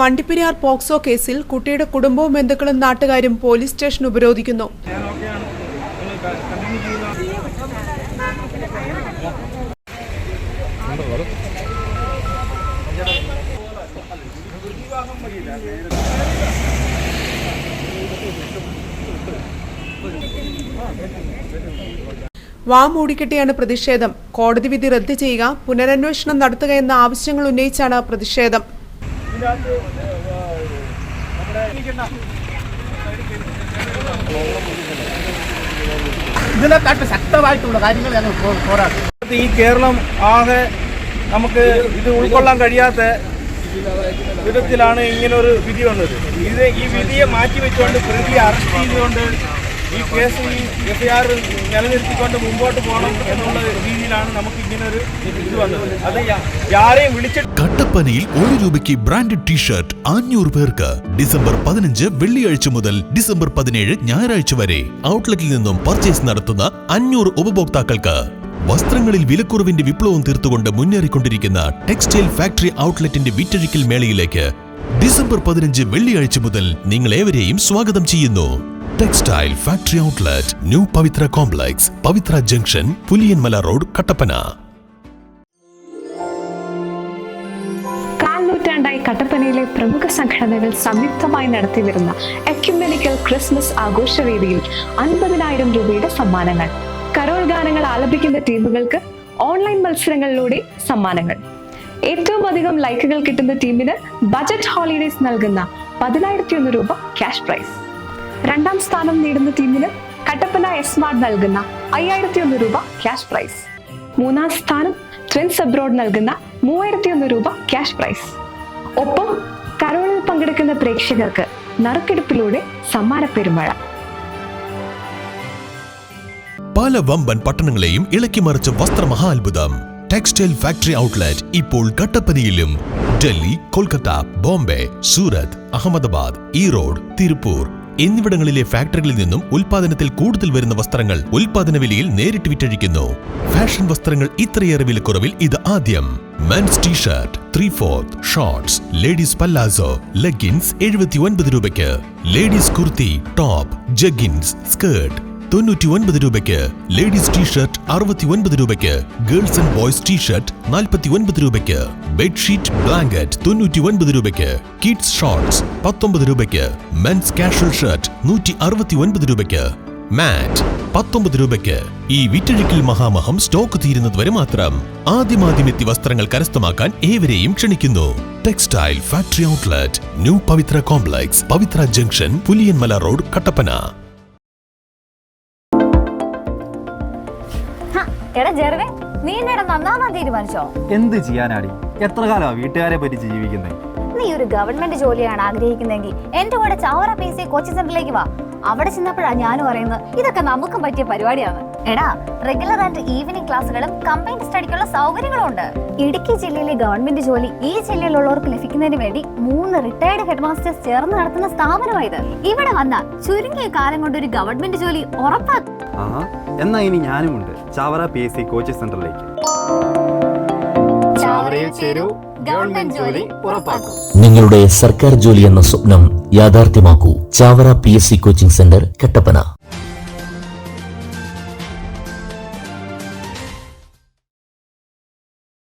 Vandiperiyar POCSO കേസിൽ കുട്ടിയുടെ കുടുംബവും ബന്ധുക്കളും നാട്ടുകാരും പോലീസ് സ്റ്റേഷൻ ഉപരോധിക്കുന്നു. വാ മൂടിക്കെട്ടിയാണ് പ്രതിഷേധം. കോടതി വിധി റദ്ദ് ചെയ്യുക പുനരന്വേഷണം നടത്തുക എന്ന ആവശ്യങ്ങൾ ഉന്നയിച്ചാണ് പ്രതിഷേധം. ഇതിനെക്കാട്ട് ശക്തമായിട്ടുള്ള കാര്യങ്ങൾ ഞങ്ങൾ പോരാടും. ഈ കേരളം ആകെ നമുക്ക് ഇത് ഉൾക്കൊള്ളാൻ കഴിയാത്ത വിധത്തിലാണ് ഇങ്ങനൊരു വിധി വന്നത്. ഇത് ഈ വിധിയെ മാറ്റി വെച്ചുകൊണ്ട് പ്രതിയെ അറസ്റ്റ് ചെയ്തുകൊണ്ട് ഈ കേസ് ഈ എഫ് ഐ ആർ നിലനിർത്തിക്കൊണ്ട് മുമ്പോട്ട് പോകണം എന്നുള്ള രീതിയിലാണ് നമുക്ക് ഇങ്ങനെ ഒരു ഇത് വന്നത്. അത് യാരെയും വിളിച്ചിട്ട് കട്ടപ്പനയിൽ ഒരു രൂപയ്ക്ക് ബ്രാൻഡഡ് ടീഷർട്ട് അഞ്ഞൂറ് പേർക്ക് ഡിസംബർ പതിനഞ്ച് വെള്ളിയാഴ്ച മുതൽ ഡിസംബർ പതിനേഴ് ഞായറാഴ്ച വരെ ഔട്ട്ലെറ്റിൽ നിന്നും പർച്ചേസ് നടത്തുന്ന അഞ്ഞൂറ് ഉപഭോക്താക്കൾക്ക് വസ്ത്രങ്ങളിൽ വിലക്കുറവിന്റെ വിപ്ലവം തീർത്തുകൊണ്ട് മുന്നേറിക്കൊണ്ടിരിക്കുന്ന ടെക്സ്റ്റൈൽ ഫാക്ടറി ഔട്ട്ലെറ്റിന്റെ വിറ്റഴിക്കൽ മേളയിലേക്ക് ഡിസംബർ പതിനഞ്ച് വെള്ളിയാഴ്ച മുതൽ നിങ്ങളേവരെയും സ്വാഗതം ചെയ്യുന്നു. Textile factory outlet new Pavithra complex Pavithra junction Puliyanmala road Kattappana കാൽനൂറ്റാണ്ടായി കട്ടപ്പനയിലെ പ്രമുഖ സംഘടനകൾ സംയുക്തമായി നടത്തിവരുന്ന എക്യുമെനിക്കൽ ക്രിസ്മസ് ആഘോഷവേദിയിൽ അൻപതിനായിരം രൂപയുടെ സമ്മാനങ്ങൾ. കരോൾ ഗാനങ്ങൾ ആലപിക്കുന്ന ടീമുകൾക്ക് ഓൺലൈൻ മത്സരങ്ങളിലൂടെ സമ്മാനങ്ങൾ. ഏറ്റവും അധികം ലൈക്കുകൾ കിട്ടുന്ന ടീമിന് ബജറ്റ് ഹോളിഡേസ് നൽകുന്ന പതിനായിരത്തി ഒന്ന് രൂപ ക്യാഷ് പ്രൈസ്. രണ്ടാം സ്ഥാനം നേടുന്ന ടീമിന് കട്ടപ്പന എസ് മാർട്ട് നൽകുന്ന അയ്യായിരത്തി ഒന്ന് രൂപ ക്യാഷ് പ്രൈസ് മൂന്നാം സ്ഥാനം ട്രെൻസ് അബ്രോഡ് നൽകുന്ന മൂവായിരത്തി ഒന്ന് രൂപ ക്യാഷ് പ്രൈസ് ഒപ്പം കരോളിൽ പങ്കെടുക്കുന്ന പ്രേക്ഷകർക്ക് നറുക്കെടുപ്പിലൂടെ സമ്മാന പെരുമഴ പല വമ്പൻ പട്ടണങ്ങളെയും ഇളക്കിമറിച്ച വസ്ത്രമഹാത്ഭുതം ടെക്സ്റ്റൈൽ ഫാക്ടറി ഔട്ട്ലെറ്റ് ഇപ്പോൾ കട്ടപ്പനയിലും. ഡൽഹി കൊൽക്കത്ത ബോംബെ സൂറത്ത് അഹമ്മദാബാദ് ഈറോഡ് തിരുപ്പൂർ എന്നിവിടങ്ങളിലെ ഫാക്ടറികളിൽ നിന്നും ഉൽപാദനത്തിൽ കൂടുതൽ വരുന്ന വസ്ത്രങ്ങൾ ഉൽപാദന വിലയിൽ നേരിട്ട് വിറ്റഴിക്കുന്നു. ഫാഷൻ വസ്ത്രങ്ങൾ ഇത്രയേറെ വിലക്കുറവിൽ ഇത് ആദ്യം. Men's t shirt three fourth shorts ladies palazzo leggings എഴുപത്തി ഒൻപത് രൂപയ്ക്ക്. Ladies kurti top jeggings skirt തൊണ്ണൂറ്റി ഒൻപത് രൂപയ്ക്ക് ലേഡീസ് ടീഷർട്ട് അറുപത്തി ഒൻപത് രൂപയ്ക്ക് ഗേൾസ് ആൻഡ് ബോയ്സ് ടീഷർട്ട് നാൽപ്പത്തി ഒൻപത് രൂപയ്ക്ക് ബെഡ്ഷീറ്റ് ബ്ലാങ്കറ്റ് തൊണ്ണൂറ്റി ഒൻപത് രൂപയ്ക്ക് കിഡ്സ് ഷോർട്സ് പത്തൊമ്പത് രൂപയ്ക്ക് മെൻസ് കാഷ്വൽ ഷർട്ട് നൂറ്റി അറുപത്തി ഒൻപത് രൂപയ്ക്ക് മാറ്റ് പത്തൊമ്പത് രൂപയ്ക്ക് ഈ വിറ്റഴിക്കൽ മഹാമഹം സ്റ്റോക്ക് തീരുന്നതുവരെ മാത്രം ആദ്യമാദ്യമെത്തി വസ്ത്രങ്ങൾ കരസ്ഥമാക്കാൻ ഏവരെയും ക്ഷണിക്കുന്നു. Textile factory outlet new Pavithra complex Pavithra junction Puliyanmala road Kattappana എടാ ജെർവേ നീ എന്നെ നന്നാവാൻ തീരുമാനിച്ചോ? എന്ത് ചെയ്യാനാടി? എത്ര കാലമാ വീട്ടുകാരെ പറ്റി ജീവിക്കുന്നത് നീ ഒരു ഗവൺമെന്റ് ജോലിയാണ് ആഗ്രഹിക്കുന്നതെങ്കിൽ എന്റെ കൂടെ ചാവറ പി സി കോച്ചിങ് സെന്ററിലേക്ക് വാ. അവിടെ ചെന്നപ്പോഴാ ഞാനും അറിയുന്നത് ഇതൊക്കെ നമുക്കും പറ്റിയ പരിപാടിയാണ്. എടാ റെഗുലർ ആൻഡ് ഈവനിങ് ക്ലാസ്സുകളും കമ്പൈൻഡ് സ്റ്റഡിക്കുള്ള സൗകര്യങ്ങളും ഉണ്ട്. ഇടുക്കി ജില്ലയിലെ ഗവൺമെന്റ് ജോലി ഈ ജില്ലയിലുള്ളവർക്ക് ലഭിക്കുന്നതിന് വേണ്ടി മൂന്ന് റിട്ടയർഡ് ഹെഡ് മാസ്റ്റേഴ്സ് ചേർന്ന് നടത്തുന്ന സ്ഥാപനമായത് ഇവിടെ വന്ന ചുരുങ്ങിയ കാലം കൊണ്ട് ഒരു ഗവൺമെന്റ് ജോലി ഉറപ്പാക്കും എന്നാ ഇനി ഞാനുമുണ്ട് Chavara P S C coaching സെന്ററിലേക്ക്. ചാവറയിൽ ചേരൂ. ഗവൺമെന്റ് ജോലി ഉറപ്പാക്കൂ. നിങ്ങളുടെ സർക്കാർ ജോലി എന്ന സ്വപ്നം യാഥാർത്ഥ്യമാക്കൂ. Chavara P S C coaching centre Kattappana.